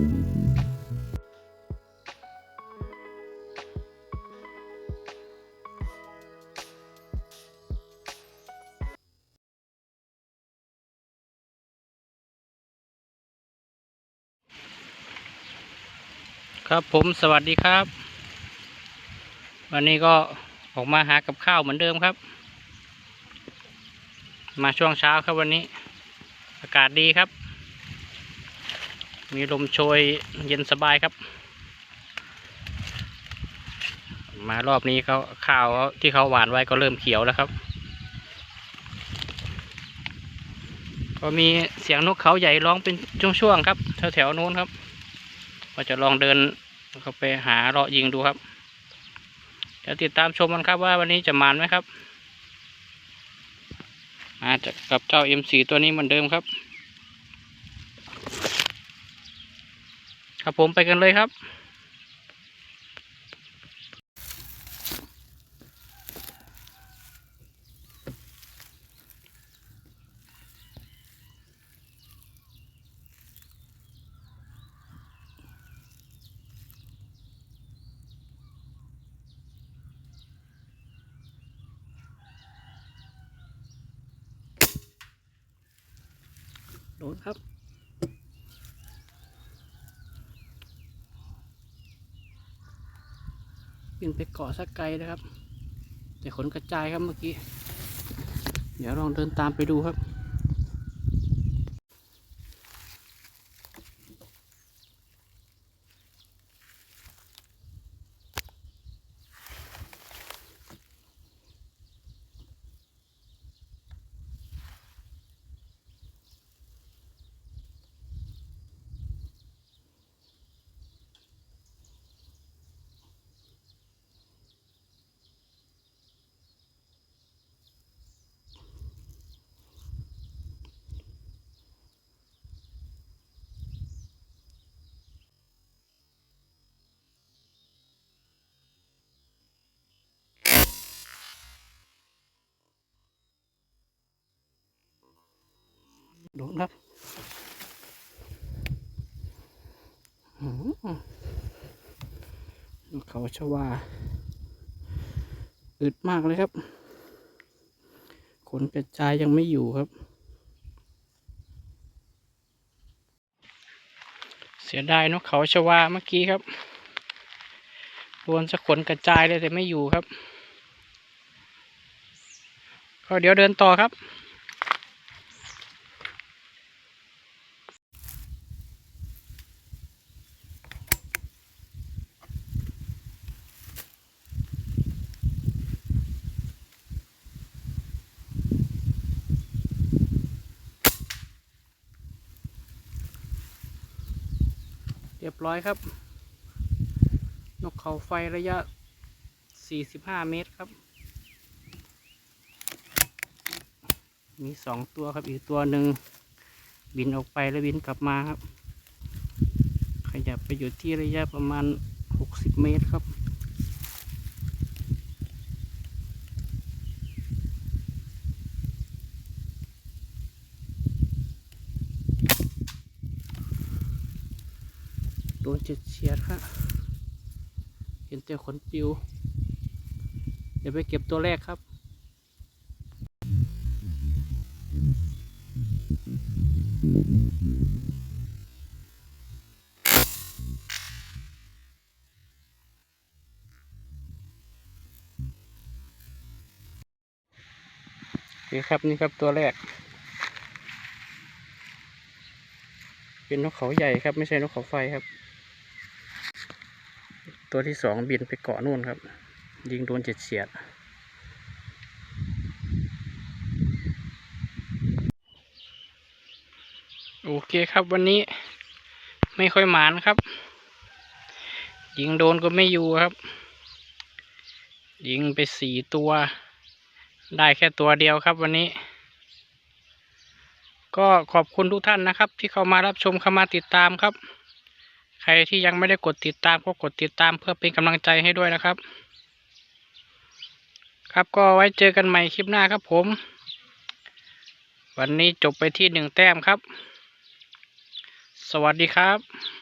ครับผมสวัสดีครับ วันนี้ก็ออกมาหากับข้าวเหมือนเดิมครับ มาช่วงเช้าครับวันนี้ อากาศดีครับ มีลมโชยเย็นสบายครับ มารอบนี้เขาข้าวที่เขาหวานไว้ก็เริ่มเขียวแล้วครับ ก็มีเสียงนกเขาใหญ่ร้องเป็นช่วงๆครับแถวๆนู้นครับก็จะลองเดินเข้าไปหาเลาะยิงดูครับเดี๋ยวติดตามชมกันครับว่าวันนี้จะมานไหมครับมาจากกับเจ้า M4 ตัวนี้เหมือนเดิมครับ ครับผมไปกันเลยครับ โดนครับ ขึ้นไปเกาะสักไกลนะครับ แต่ขนกระจายครับเมื่อกี้ เดี๋ยวลองเดินตามไปดูครับ ดนครับอืมนกเขาชวาอึดมากเลยครับขนกระจายยังไม่อยู่ครับ เสียดายนกเขาชวาเมื่อกี้ครับวนจะขนกระจายเลยแต่ไม่อยู่ครับก็เดี๋ยวเดินต่อครับ เรียบร้อยครับ นกเขาไฟระยะ 45 เมตรครับ มีสองตัวครับอีกตัวหนึ่งบินออกไปแล้วบินกลับมาครับ ขยับไปอยู่ที่ระยะประมาณ 60 เมตรครับ นเจ็ดเฉียดครับเห็นแต่ขนปิว เดี๋ยวไปเก็บตัวแรกครับโอเคครับนี่ครับตัวแรก เป็นนกเขาใหญ่ครับ ไม่ใช่นกเขาไฟครับ ตัวที่สองบินไปเกาะนู่นครับ ยิงโดนเจ็ดเฉียดโอเคครับวันนี้ไม่ค่อยหมานครับ ยิงโดนก็ไม่อยู่ครับ ยิงไปสี่ตัว ได้แค่ตัวเดียวครับวันนี้ ก็ขอบคุณทุกท่านนะครับ ที่เข้ามารับชมเข้ามาติดตามครับ ใครที่ยังไม่ได้กดติดตามก็กดติดตามเพื่อเป็นกำลังใจให้ด้วยนะครับ ครับก็ไว้เจอกันใหม่คลิปหน้าครับผม วันนี้จบไปที่หนึ่งแต้มครับ สวัสดีครับ